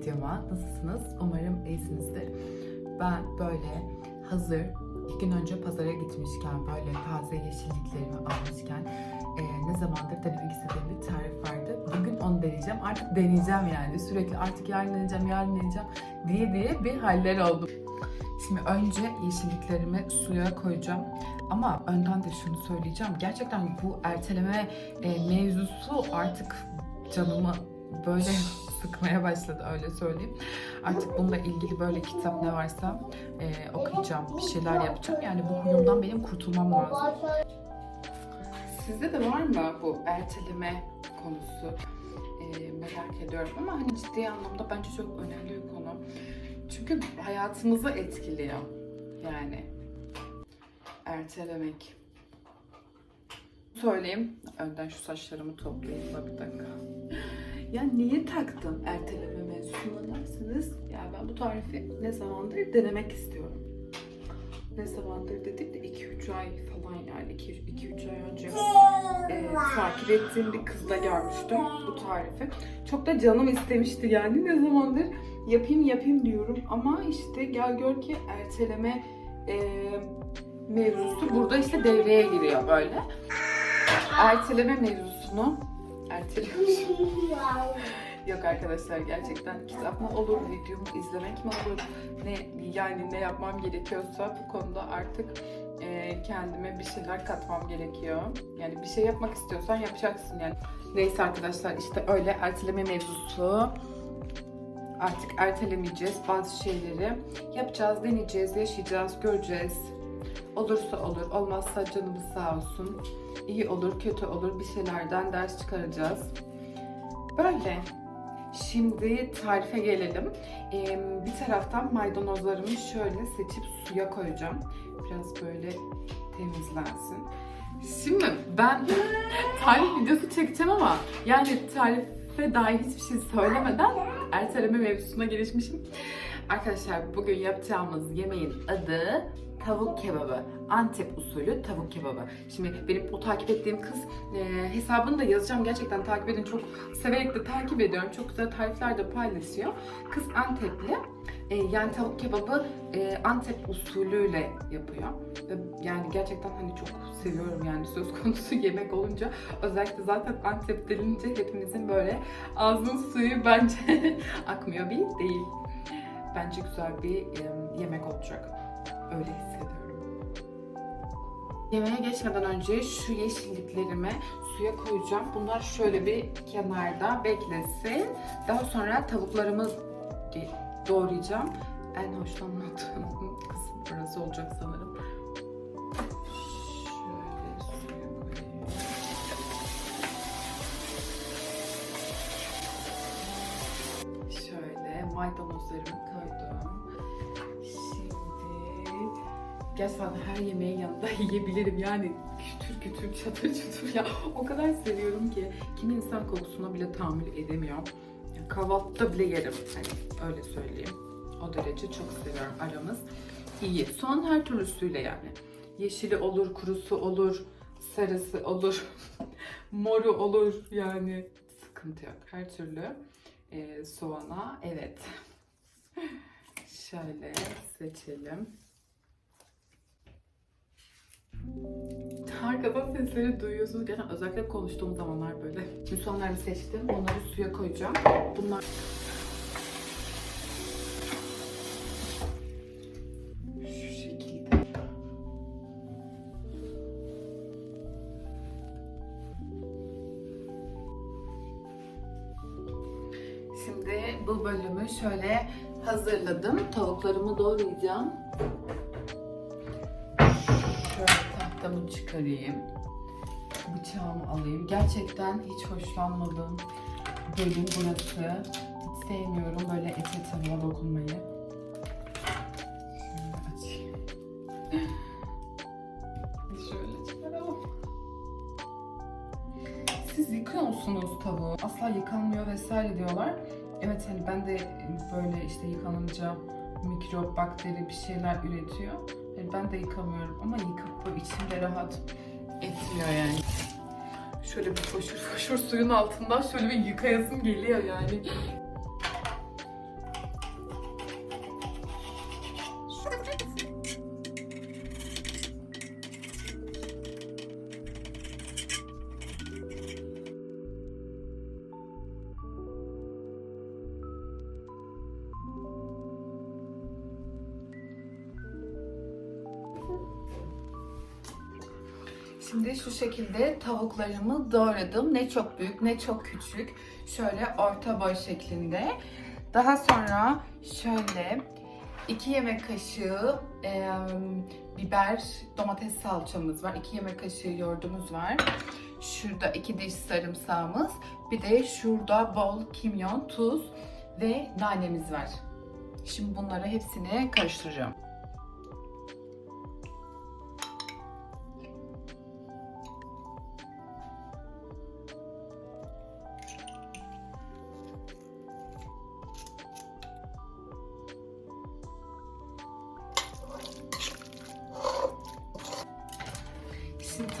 videoma. Nasılsınız? Umarım iyisinizdir. Ben böyle hazır iki gün önce pazara gitmişken böyle taze yeşilliklerimi almışken e, ne zamandır denemek istediğim bir tarif vardı. Bugün onu deneyeceğim. Artık deneyeceğim yani. Sürekli artık yarın deneyeceğim, yarın deneyeceğim diye diye bir haller oldu. Şimdi önce yeşilliklerimi suya koyacağım. Ama önden de şunu söyleyeceğim. Gerçekten bu erteleme e, mevzusu artık canımı böyle sıkmaya başladı öyle söyleyeyim. Artık bununla ilgili böyle kitap ne varsa e, okuyacağım, bir şeyler yapacağım. Yani bu huyumdan benim kurtulmam lazım. Sizde de var mı bu erteleme konusu? E, merak ediyorum ama hani ciddi anlamda bence çok önemli bir konu. Çünkü hayatımızı etkiliyor. Yani ertelemek. Söyleyeyim. Önden şu saçlarımı toplayayım da bir dakika. Ya niye taktım erteleme mevzusuna dersiniz? Yani ben bu tarifi ne zamandır denemek istiyorum. Ne zamandır dedik de 2-3 ay falan yani 2-3 ay önce e, takip ettiğim bir kızda görmüştüm bu tarifi. Çok da canım istemişti yani ne zamandır yapayım yapayım diyorum ama işte gel gör ki erteleme e, mevzusu burada işte devreye giriyor böyle. Erteleme mevzusunu erteliyormuşum. Yok arkadaşlar gerçekten kitap mı olur, video mu izlemek mi olur, ne yani ne yapmam gerekiyorsa bu konuda artık e, kendime bir şeyler katmam gerekiyor. Yani bir şey yapmak istiyorsan yapacaksın yani. Neyse arkadaşlar işte öyle erteleme mevzusu. Artık ertelemeyeceğiz bazı şeyleri. Yapacağız, deneyeceğiz, yaşayacağız, göreceğiz. Olursa olur, olmazsa canımız sağ olsun. İyi olur, kötü olur bir şeylerden ders çıkaracağız. Böyle. Şimdi tarife gelelim. Ee, bir taraftan maydanozlarımı şöyle seçip suya koyacağım. Biraz böyle temizlensin. Şimdi ben tarif videosu çekeceğim ama yani tarife dair hiçbir şey söylemeden erteleme mevzusuna gelişmişim. Arkadaşlar bugün yapacağımız yemeğin adı tavuk kebabı. Antep usulü tavuk kebabı. Şimdi benim o takip ettiğim kız e, hesabını da yazacağım. Gerçekten takip edin. Çok severek de takip ediyorum. Çok güzel tarifler de paylaşıyor. Kız Antepli. E, yani tavuk kebabı e, Antep usulüyle yapıyor. Ve yani gerçekten hani çok seviyorum yani söz konusu yemek olunca. Özellikle zaten Antep denince hepimizin böyle ağzının suyu bence akmıyor bir değil. Bence güzel bir yemek olacak. Öyle hissediyorum. Yemeğe geçmeden önce şu yeşilliklerimi suya koyacağım. Bunlar şöyle bir kenarda beklesin. Daha sonra tavuklarımı doğrayacağım. En hoşlanmadığım kısım burası olacak sanırım. Şöyle. Şöyle maydanozlarımı gerçekten her yemeğin yanında yiyebilirim yani kütür kütür çatır çatır ya o kadar seviyorum ki kimi insan kokusuna bile tahammül edemiyor. Yani kahvaltıda bile yerim hani öyle söyleyeyim. O derece çok seviyorum aramız iyi. Son her türlüsüyle yani. Yeşili olur, kurusu olur, sarısı olur, moru olur yani sıkıntı yok. Her türlü e, soğana evet. Şöyle seçelim. Arkadan sesleri duyuyorsunuz. Gerçekten özellikle konuştuğum zamanlar böyle. Şimdi soğanlarımı seçtim. Onları suya koyacağım. Bunlar. Şimdi bu bölümü şöyle hazırladım. Tavuklarımı doğrayacağım. Şöyle tahtamı çıkarayım. Bıçağımı alayım. Gerçekten hiç hoşlanmadığım bölüm burası. Hiç sevmiyorum böyle ete tavuğa dokunmayı. Şöyle. Siz yıkıyor musunuz tavuğu? Asla yıkanmıyor vesaire diyorlar. Evet hani ben de böyle işte yıkanınca mikrop, bakteri bir şeyler üretiyor. Ben de yıkamıyorum ama yıkıp içimde rahat etmiyor yani. Şöyle bir foşur foşur suyun altından şöyle bir yıkayasım geliyor yani. Şimdi şu şekilde tavuklarımı doğradım. Ne çok büyük ne çok küçük. Şöyle orta boy şeklinde. Daha sonra şöyle 2 yemek kaşığı e, biber, domates salçamız var. 2 yemek kaşığı yoğurdumuz var. Şurada 2 diş sarımsağımız. Bir de şurada bol kimyon, tuz ve nanemiz var. Şimdi bunları hepsini karıştıracağım.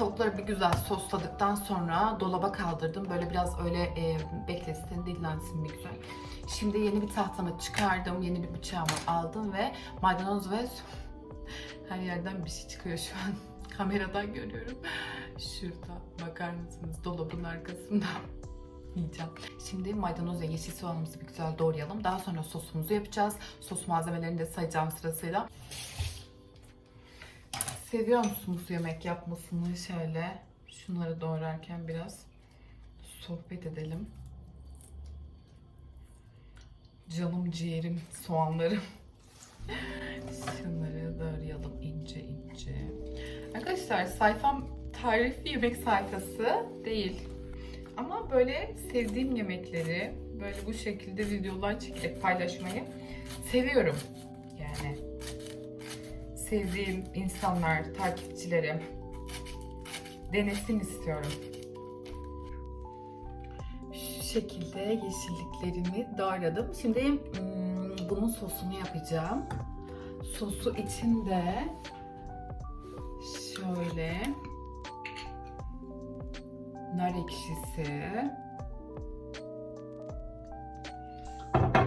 Tavukları bir güzel sosladıktan sonra dolaba kaldırdım. Böyle biraz öyle e, beklesin, dinlensin bir güzel. Şimdi yeni bir tahtamı çıkardım, yeni bir bıçağımı aldım ve maydanoz ve her yerden bir şey çıkıyor şu an. Kameradan görüyorum. Şurada bakar mısınız dolabın arkasında. Yiyeceğim. Şimdi maydanoz ve yeşil soğanımızı bir güzel doğrayalım. Daha sonra sosumuzu yapacağız. Sos malzemelerini de sayacağım sırasıyla. Seviyor musunuz yemek yapmasını şöyle şunları doğrarken biraz sohbet edelim. Canım ciğerim soğanlarım. Şunları doğrayalım ince ince. Arkadaşlar sayfam tarifli yemek sayfası değil. Ama böyle sevdiğim yemekleri böyle bu şekilde videolar çekerek paylaşmayı seviyorum. Yani sevdiğim insanlar, takipçilerim denesin istiyorum. Şu şekilde yeşilliklerimi doğradım. Şimdi hmm, bunun sosunu yapacağım. Sosu için de şöyle nar ekşisi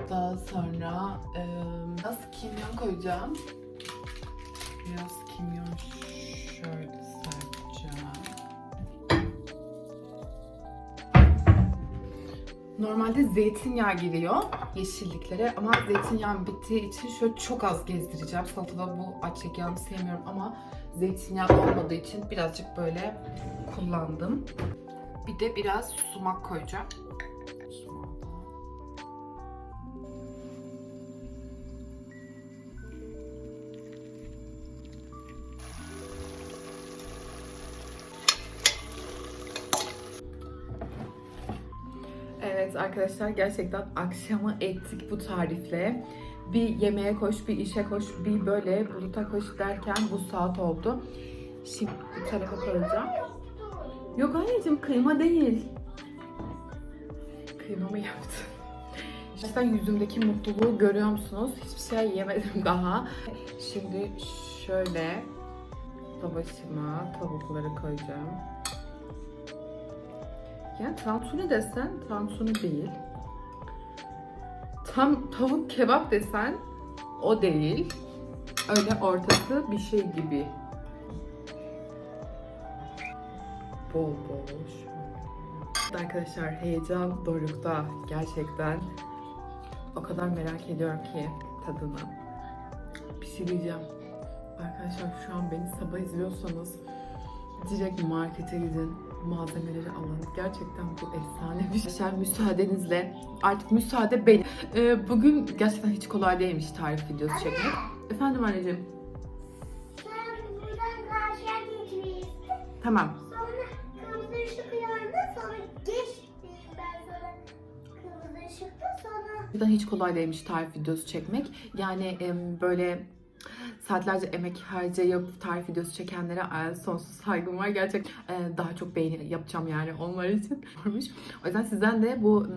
daha sonra e, biraz kimyon koyacağım. Biraz kimyon şöyle serpeceğim. Normalde zeytinyağı giriyor yeşilliklere ama zeytinyağım bittiği için şöyle çok az gezdireceğim. Salatada bu ayçiçek yağını sevmiyorum ama zeytinyağı olmadığı için birazcık böyle kullandım. Bir de biraz sumak koyacağım. Arkadaşlar gerçekten akşamı ettik bu tarifle. Bir yemeğe koş, bir işe koş, bir böyle buluta koş derken bu saat oldu. Şimdi bu tarafa koyacağım. Yok anneciğim kıyma değil. Kıymamı yaptım. Gerçekten yüzümdeki mutluluğu görüyor musunuz? Hiçbir şey yemedim daha. Şimdi şöyle lavaşıma tavukları koyacağım. Yani tantuni desen tantuni değil. Tam tavuk kebap desen o değil. Öyle ortası bir şey gibi. Bol bol. Arkadaşlar heyecan dorukta gerçekten. O kadar merak ediyorum ki tadını. Bir şey. Arkadaşlar şu an beni sabah izliyorsanız direkt markete gidin malzemeleri alın. Gerçekten bu efsane bir şey. Müsaadenizle artık müsaade benim. Ee, bugün gerçekten hiç kolay değilmiş tarif videosu çekmek. Efendim anneciğim. Sen buradan karşıya geçmeyiz. Tamam. Sonra kırmızı ışık yandı. Sonra geç diyeyim ben sana. Kırmızı ışıkta sonra Gerçekten hiç kolay değilmiş tarif videosu çekmek. Yani böyle saatlerce emek harcayıp tarif videosu çekenlere e, sonsuz saygım var. Gerçek e, daha çok beğeni yapacağım yani onlar için. O yüzden sizden de bu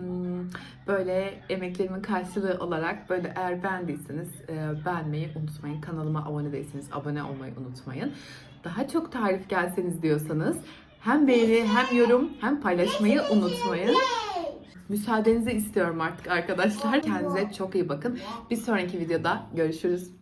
böyle emeklerimin karşılığı olarak böyle eğer beğendiyseniz e, beğenmeyi unutmayın. Kanalıma abone değilseniz abone olmayı unutmayın. Daha çok tarif gelseniz diyorsanız hem beğeni hem yorum hem paylaşmayı unutmayın. Müsaadenizi istiyorum artık arkadaşlar. Kendinize çok iyi bakın. Bir sonraki videoda görüşürüz.